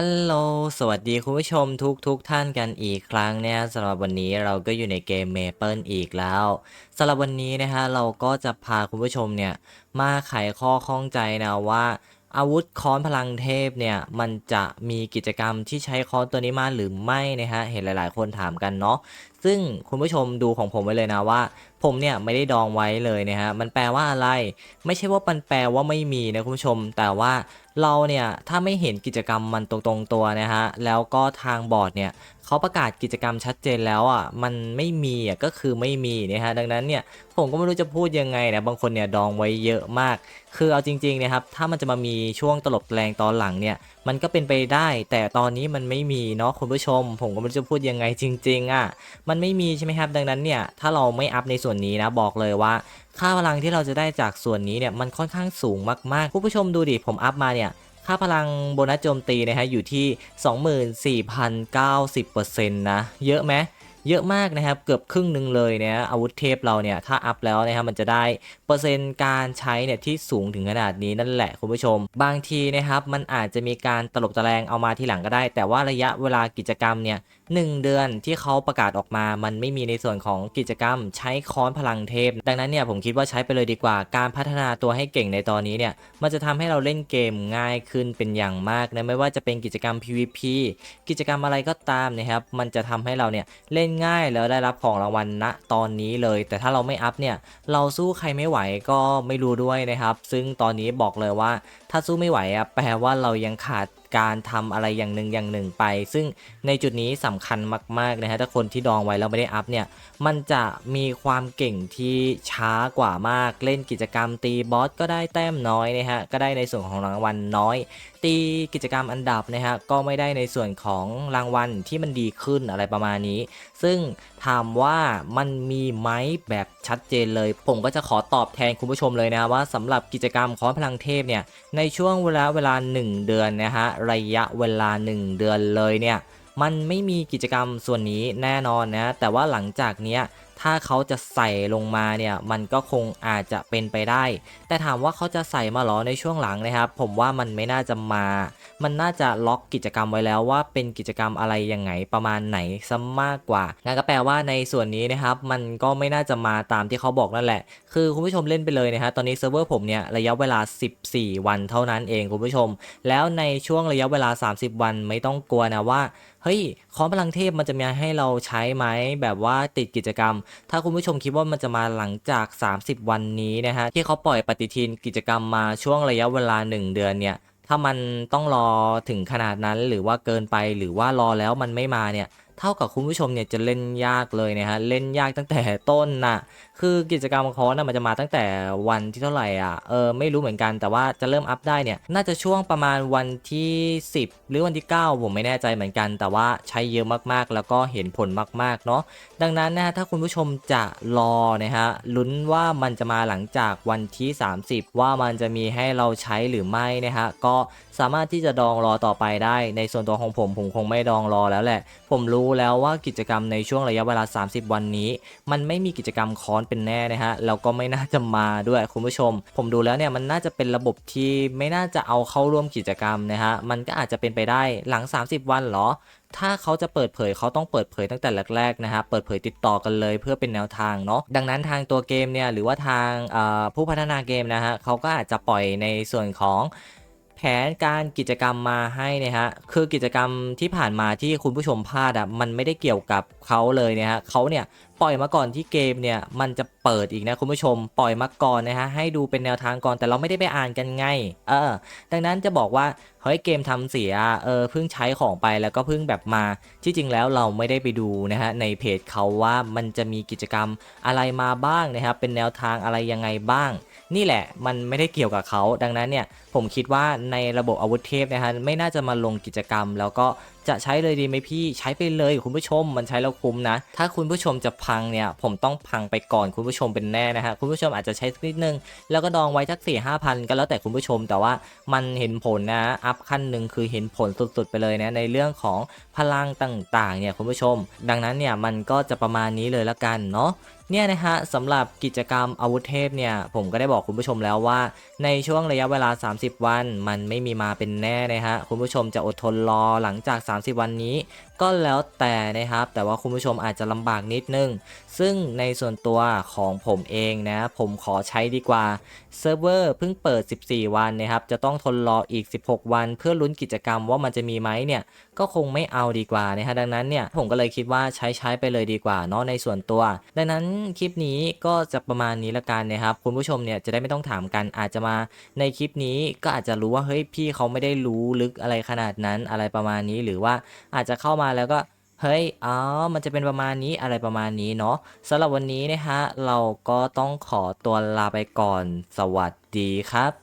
ฮัลโหล สวัสดีคุณผู้ชมทุกทุกๆท่านกันอีกครั้งเนี่ยสำหรับวันนี้เราก็อยู่ในเกมเมเปิลอีกแล้วสำหรับวันนี้นะฮะเราก็จะพาคุณผู้ชมเนี่ยมาไขข้อข้องใจนะว่า อาวุธค้อนพลังเทพเนี่ยมันจะมีกิจกรรมที่ใช้ค้อนตัวนี้มาหรือไม่นะฮะเห็นหลาย ๆ คนถามกันเนาะซึ่งคุณผู้ชมดูของผมไว้เลยนะว่า ผมเนี่ยไม่ได้ดองไว้เลยนะฮะมันแปลว่าอะไร ไม่ใช่ว่ามันแปลว่าไม่มีนะคุณผู้ชม แต่ว่าเราเนี่ยถ้าไม่เห็นกิจกรรมมันตรงๆตัวนะฮะแล้วก็ทางบอร์ดเนี่ยเขาประกาศกิจกรรมชัดเจนแล้วอะมันไม่มีอะก็คือไม่มีนะฮะดังนั้นเนี่ยผมก็ไม่รู้จะพูดยังไงนะบางคนเนี่ยดองไว้เยอะมาก คือเอาจริงๆนะครับถ้ามันจะมามีช่วงตลบแรงตอนหลังเนี่ยมันก็เป็นไปได้ แต่ตอนนี้มันไม่มีเนาะคุณผู้ชม ผมก็ไม่รู้จะพูดยังไงจริง ๆอะมันไม่มีใช่ไหมครับ ดังนั้นเนี่ยถ้าเราไม่อัพในส่วนนี้นะบอกเลยว่า ค่าพลังที่เราจะได้จากส่วนนี้เนี่ยมันค่อนข้างสูงมากๆคุณผู้ชมดูดิผมอัพมาเนี่ยค่าพลังโบนัสโจมตีนะฮะอยู่ที่ 24,090%นะเยอะไหม เยอะมากนะครับ เกือบครึ่งหนึ่งเลยเนี่ยอาวุธเทพเราเนี่ยถ้าอัพแล้วนะครับมันจะได้เปอร์เซ็นต์การใช้เนี่ยที่สูงถึงขนาดนี้นั่นแหละคุณผู้ชม บางทีนะครับมันอาจจะมีการตลบตะแลงเอามาทีหลังก็ได้ แต่ว่าระยะเวลากิจกรรมเนี่ยหนึ่งเดือนที่เขาประกาศออกมา มันไม่มีในส่วนของกิจกรรม ใช้ค้อนพลังเทพ ดังนั้นเนี่ยผมคิดว่าใช้ไปเลยดีกว่า การพัฒนาตัวให้เก่งในตอนนี้เนี่ย มันจะทำให้เราเล่นเกมง่ายขึ้นเป็นอย่างมากนะ ไม่ว่าจะเป็นกิจกรรม PVP กิจกรรมอะไรก็ตามนะครับ มันจะทำให้เราเนี่ยเล่นง่ายแล้วได้รับของรางวัลณตอนนี้เลย แต่ถ้าเราไม่อัพเนี่ยเราสู้ใครไม่ไหวก็ไม่รู้ด้วยนะครับ ซึ่งตอนนี้บอกเลยว่าถ้าสู้ไม่ไหวอะแปลว่าเรายังขาด การทำอะไรอย่างหนึ่งอย่างหนึ่งไป ซึ่งในจุดนี้สำคัญมากๆนะฮะถ้าคนที่ดองไว้แล้วไม่ได้อัพเนี่ยมันจะมีความเก่งที่ช้ากว่ามากเล่นกิจกรรมตีบอสก็ได้แต้มน้อยนะฮะก็ได้ในส่วนของรางวัลน้อย ตีกิจกรรมอันดับนะฮะก็ไม่ได้ในส่วนของรางวัลที่มันดีขึ้นอะไรประมาณนี้ ซึ่งถามว่ามันมีไหมแบบชัดเจนเลย ผมก็จะขอตอบแทนคุณผู้ชมเลยนะว่าสำหรับกิจกรรมคอนพลังเทพเนี่ยในช่วงเวลาเวลา 1 เดือนนะฮะระยะเวลา 1 เดือนเลยเนี่ยมันไม่มีกิจกรรมส่วนนี้แน่นอนนะแต่ว่าหลังจากเนี้ย ถ้าเขาจะใส่ลงมาเนี่ยมันก็คงอาจจะเป็นไปได้ แต่ถามว่าเขาจะใส่มาหรอในช่วงหลังนะครับ ผมว่ามันไม่น่าจะมา มันน่าจะล็อกกิจกรรมไว้แล้วว่าเป็นกิจกรรมอะไรยังไงประมาณไหนซะมากกว่างั้นก็แปลว่าในส่วนนี้นะครับมันก็ไม่น่าจะมาตามที่เขาบอกนั่นแหละ คือคุณผู้ชมเล่นไปเลยนะฮะตอนนี้เซิร์ฟเวอร์ผมเนี่ยระยะเวลา 14 วันเท่านั้นเองคุณผู้ชม แล้วในช่วงระยะเวลา 30 วันไม่ต้องกลัวนะว่าเฮ้ยค้อมพลังเทพมันจะมีให้เราใช้ไหมแบบว่าติดกิจกรรม ถ้าคุณผู้ชมคิดว่ามันจะมาหลังจาก 30 วันนี้นะฮะที่เขาปล่อยปฏิทินกิจกรรมมาช่วงระยะเวลา 1 เดือนเนี่ยถ้ามันต้องรอถึงขนาดนั้นหรือว่าเกินไปหรือว่ารอแล้วมันไม่มาเนี่ย เท่ากับคุณผู้ชมเนี่ยจะเล่นยากเลยนะฮะเล่นยากตั้งแต่ต้นน่ะคือกิจกรรมคอร์สน่ะมันจะมาตั้งแต่วันที่เท่าไหร่อะเออไม่รู้เหมือนกันแต่ว่าจะเริ่มอัพได้เนี่ยน่าจะช่วงประมาณวันที่ 10 หรือวันที่ 9 ผมไม่แน่ใจเหมือนกัน แต่ว่าใช้เยอะมากๆ แล้วก็เห็นผลมากๆเนาะดังนั้นนะฮะถ้าคุณผู้ชมจะรอนะฮะลุ้นว่ามันจะมาหลังจากวันที่ 30 ว่ามันจะมีให้เราใช้หรือไม่นะฮะก็สามารถที่จะดองรอต่อไปได้ ในส่วนตัวของผมผมคงไม่ดองรอแล้วแหละ ผมรู้แล้วว่ากิจกรรมในช่วงระยะเวลา 30 วันนี้ มันไม่มีกิจกรรมคอนเป็นแน่นะฮะแล้วก็ไม่น่าจะมาด้วยคุณผู้ชม ผมดูแล้วเนี่ยมันน่าจะเป็นระบบที่ไม่น่าจะเอาเข้าร่วมกิจกรรมนะฮะมันก็อาจจะเป็นไปได้หลัง 30 วันหรอถ้าเขาจะเปิดเผยเขาต้องเปิดเผยตั้งแต่แรกๆนะฮะ เปิดเผยติดต่อกันเลยเพื่อเป็นแนวทางเนาะ ดังนั้นทางตัวเกมเนี่ยหรือว่าทางผู้พัฒนาเกมนะฮะเขาก็อาจจะปล่อยในส่วนของ แผนการกิจกรรมมาให้นะฮะคือกิจกรรมที่ผ่านมาที่คุณผู้ชมพลาดอะมันไม่ได้เกี่ยวกับเขาเลยนะฮะเขาเนี่ย ปล่อยมาก่อนที่เกมเนี่ยมันจะเปิดอีกนะคุณผู้ชมปล่อยมาก่อนนะฮะให้ดูเป็นแนวทางก่อนแต่เราไม่ได้ไปอ่านกันไงเออดังนั้นจะบอกว่าเฮ้ยเกมทำเสียเออเพิ่งใช้ของไปแล้วก็เพิ่งแบบมาที่จริงแล้วเราไม่ได้ไปดูนะฮะในเพจเขาว่ามันจะมีกิจกรรมอะไรมาบ้างนะครับเป็นแนวทางอะไรยังไงบ้าง นี่แหละมันไม่ได้เกี่ยวกับเขาดังนั้นเนี่ยผมคิดว่าในระบบอาวุธเทพนะฮะไม่น่าจะมาลงกิจกรรม แล้วก็จะใช้เลยดีไหมพี่ใช้ไปเลยคุณผู้ชมมันใช้แล้วคุ้มนะ ถ้าคุณผู้ชมจะพงเนี่ยผมต้องพังไปก่อนคุณผู้ชมเป็นแน่นะฮะคุณผู้ชมอาจจะใช้สักนิดนึง แล้วก็ดองไว้สักสี่ห้าพันก็แล้วแต่คุณผู้ชม แต่ว่ามันเห็นผลนะอัพขั้นหนึ่งคือเห็นผลสุดๆไปเลยนะในเรื่องของพลังต่างๆเนี่ยคุณผู้ชม ดังนั้นเนี่ยมันก็จะประมาณนี้เลยละกันเนาะ เนี่ยนะฮะสำหรับกิจกรรมอาวุธเทพเนี่ยผมก็ได้บอกคุณผู้ชมแล้วว่า ในช่วงระยะเวลา 30 วัน มันไม่มีมาเป็นแน่นะฮะคุณผู้ชมจะอดทนรอหลังจาก 30 วันนี้ ก็แล้วแต่นะครับ แต่ว่าคุณผู้ชมอาจจะลำบากนิดนึง ซึ่งในส่วนตัวของผมเองนะผมขอใช้ดีกว่าเซิร์ฟเวอร์เพิ่งเปิด 14 วันนะครับจะต้องทนรออีก 16 วัน เพื่อลุ้นกิจกรรมว่ามันจะมีไหมเนี่ยก็คงไม่เอาดีกว่านะฮะดังนั้นเนี่ยผมก็เลยคิดว่าใช้ใช้ไปเลยดีกว่าเนาะในส่วนตัว ดังนั้นคลิปนี้ก็จะประมาณนี้ละกันนะครับ คุณผู้ชมเนี่ยจะได้ไม่ต้องถามกันอาจจะมาในคลิปนี้ก็อาจจะรู้ว่าเฮ้ยพี่เขาไม่ได้รู้ลึกอะไรขนาดนั้นอะไรประมาณนี้หรือว่าอาจจะเข้ามาแล้วก็เฮ้ย อ๋อ มันจะเป็นประมาณนี้อะไรประมาณนี้เนาะสำหรับวันนี้นะฮะ เราก็ต้องขอตัวลาไปก่อน สวัสดีครับ